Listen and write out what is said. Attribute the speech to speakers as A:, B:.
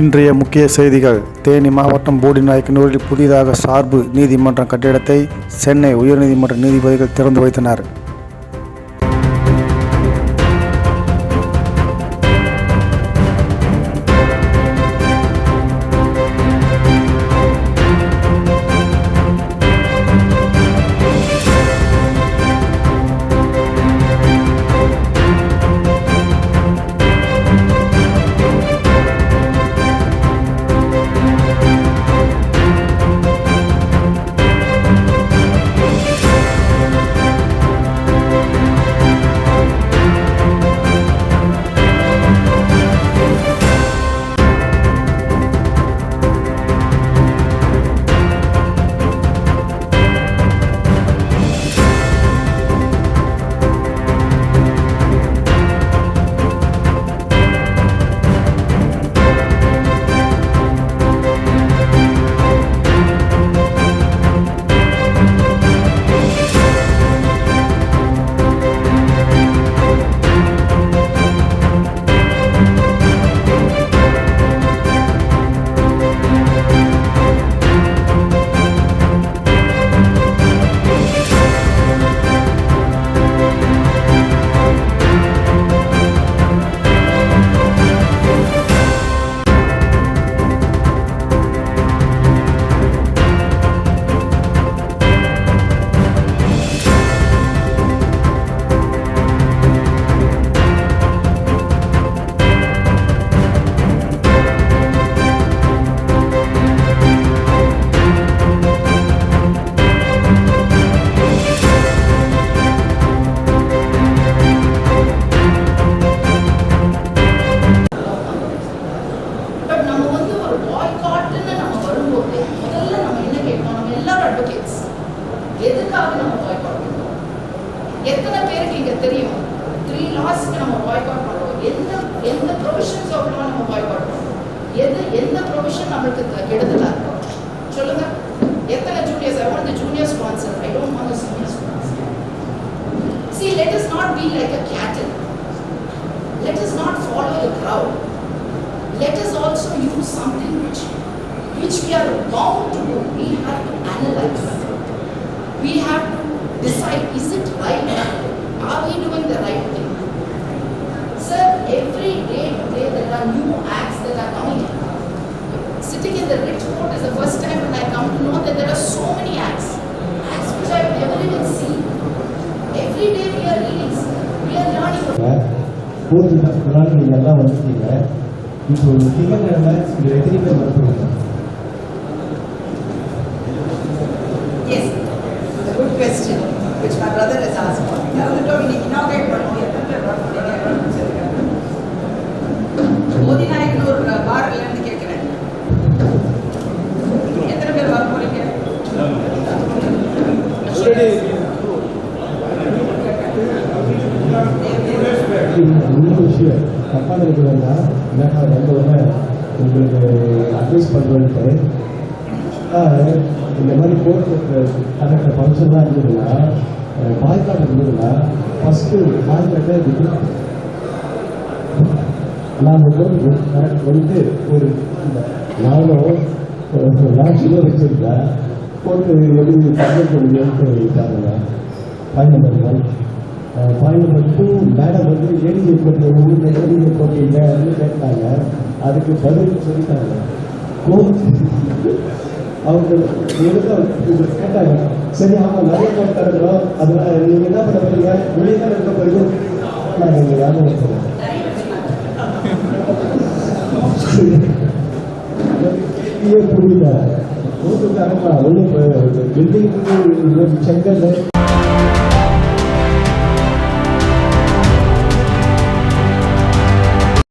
A: இன்றைய முக்கிய செய்திகள். தேனி மாவட்டம் போடிநாயக்கனூரில் புதிதாக சார்பு நீதிமன்ற கட்டிடத்தை சென்னை உயர்நீதிமன்ற நீதிபதிகள் திறந்து வைத்தனர்.
B: எதுக்காக நம்ம பாய்காட் பண்றோம்? எத்தனை பேருக்கு இங்க தெரியும்? த்ரீ லாஸ்க்கு நம்ம பாய்காட் பண்றோம். எந்த எந்த ப்ரொவிஷன்ஸ் ஆஃப் நம்ம பாய்காட் பண்றோம்? எது எந்த ப்ரொவிஷன் நம்மளுக்கு த- கெடுதலா இருக்கும்? சொல்லுங்க. எத்தனை juniors I want the junior sponsor I don't want the senior sponsor see let us not be like a cattle. Let us not follow the crowd. Let us also use something which which we are bound to do. We have to analyze. we have to decide is it right? Are we doing the right thing? Sir, every day today there are new acts that are coming in. Sitting in the rich court is the first time when I come to know that there are so many acts. Acts which I've never even seen. Every day we are reading, we are learning.
C: ಮೂರು ದಿನ ಪುರಾಣ ಎಲ್ಲ ಒಂದಿದೆ ಇದು ಸಿಗಂದ್ರೆ agreement ಬರ್ತಿರೋದು
D: இன்னொரு விஷயம் தப்பாக இருக்கிறதா இல்லைன்னா வந்தோடனே உங்களுக்கு அட்வைஸ் பண்ணுறதுக்கு இந்த மாதிரி கோர்ட்டு நடக்கிற ஃபங்க்ஷன்லாம் இருந்ததுன்னா பாய்காட் இருந்ததுன்னா ஃபஸ்ட்டு பாய்காட்டை விட்டு நான் வந்து ஒரு நானும் லாட்சியில் வச்சிருந்தேன் போட்டு எப்படி சப்மிட் பண்ணுங்கன்னு விட்டாங்க நம்பர் ஒன் பாய் மேடம் வந்து ஏடிஏ போட்டு ஊரில் ஏடிஏ கேட்டாங்க. அதுக்கு பதில் சொல்லிட்டாங்க. அவங்க கேட்டாங்க. சரி ஆமாம் நிறைய கோர்ட் இருக்கிறோம் அதனால நீங்கள் என்ன பண்ண போறீங்க? வெளியே தான் இருக்க போறீங்க? நான் எங்கள் ஞாபகம் வச்சுருக்கேன் 모든 다른 건 원래 뭐예요? 빌딩을 이런 재면에